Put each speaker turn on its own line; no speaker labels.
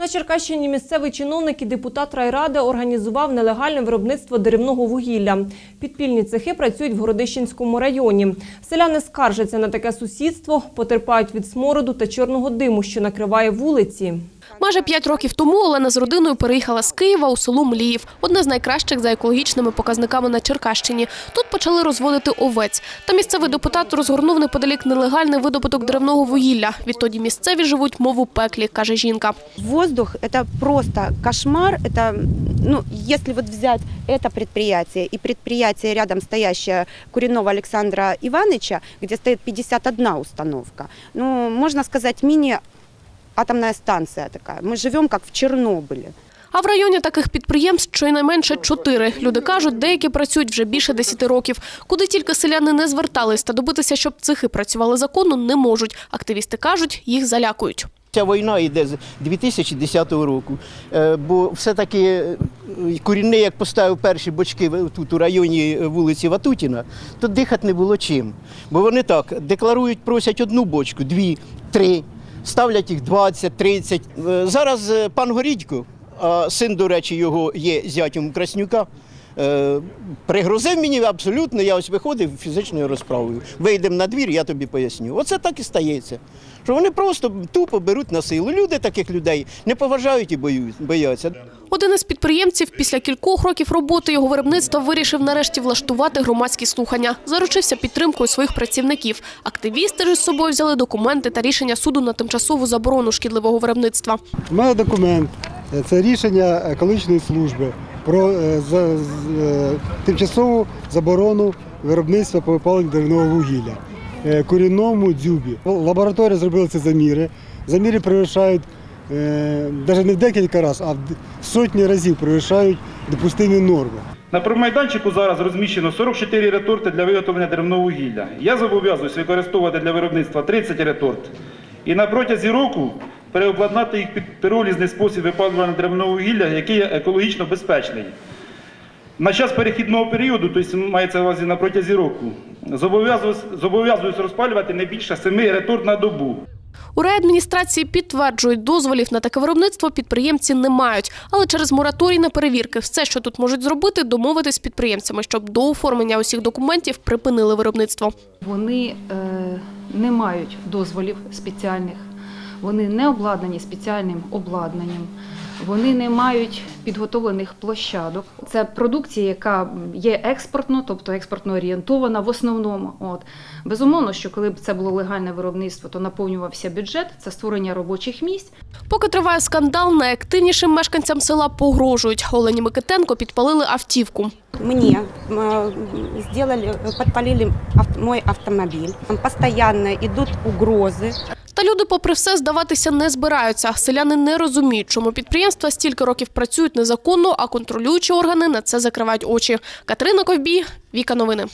На Черкащині місцевий чиновник і депутат райради організував нелегальне виробництво деревного вугілля. Підпільні цехи працюють в Городищенському районі. Селяни скаржаться на таке сусідство, потерпають від смороду та чорного диму, що накриває вулиці.
Майже п'ять років тому Олена з родиною переїхала з Києва у село Мліїв, одне з найкращих за екологічними показниками на Черкащині. Тут почали розводити овець. Та місцевий депутат розгорнув неподалік нелегальний видобуток деревного вугілля. Відтоді місцеві живуть мову пеклі, каже жінка.
Воздух – это просто кошмар. Это, ну, если вот взять это предприятие и предприятие рядом стоящее Куриного Александра Ивановича, где стоит 51 установка, ну, можно сказать, мини-атомная станция такая. Мы живем как в Чернобыле.
А в районі таких підприємств щонайменше чотири. Люди кажуть, деякі працюють вже більше десяти років. Куди тільки селяни не звертались, та добитися, щоб цехи працювали законно, не можуть. Активісти кажуть, їх залякують.
Ця війна йде з 2010 року, Е, бо все-таки е, корінний, як поставив перші бочки тут у районі вулиці Ватутіна, то дихати не було чим. Бо вони так декларують, просять одну бочку, дві, три, ставлять їх 20, 30. Е, Зараз е, пан Горідько, син, до речі, його є зятем Краснюка. Е, Пригрозив мені абсолютно, я ось виходив фізичною розправою. Вийдемо на двір, я тобі поясню. Оце так і стається. Що вони просто тупо беруть на силу. Люди таких людей не поважають і бояться.
Один із підприємців після кількох років роботи його виробництва вирішив нарешті влаштувати громадські слухання. Заручився підтримкою своїх працівників. Активісти ж з собою взяли документи та рішення суду на тимчасову заборону шкідливого виробництва.
У мене документ. Це рішення екологічної служби про е, за- е, тимчасову заборону виробництва по випаленню деревного вугілля. Е, Корінному дзюбі. Лабораторія зробила ці заміри. Заміри перевищають навіть не в декілька разів, а в сотні разів перевищають допустимі норми.
На промайданчику зараз розміщено 44 реторти для виготовлення деревного вугілля. Я зобов'язуюсь використовувати для виробництва 30 реторт і на протязі року переобладнати їх під піролізний спосіб випалювання деревного вугілля, який є екологічно безпечний. На час перехідного періоду, тобто мається на увазі на протязі року, зобов'язуюсь зобов'язуюсь розпалювати не більше 7 реторт на добу.
У райадміністрації підтверджують, дозволів на таке виробництво підприємці не мають. Але через мораторій на перевірки все, що тут можуть зробити, домовитись з підприємцями, щоб до оформлення усіх документів припинили виробництво.
Вони е, не мають дозволів спеціальних, вони не обладнані спеціальним обладнанням, вони не мають підготовлених площадок. Це продукція, яка є експортно, тобто експортно орієнтована в основному. От. Безумовно, що коли б це було легальне виробництво, то наповнювався бюджет, це створення робочих місць.
Поки триває скандал, найактивнішим мешканцям села погрожують. Олені Микитенко підпалили автівку.
Мне м, сделали, подпалили мой автомобиль. Там Постоянно идут угрозы.
Та люди, попри все, здаватися не збираються. Селяни не розуміють, чому підприємства стільки років працюють незаконно, а контролюючі органи на це закривають очі. Катерина Ковбій, Віка Новини.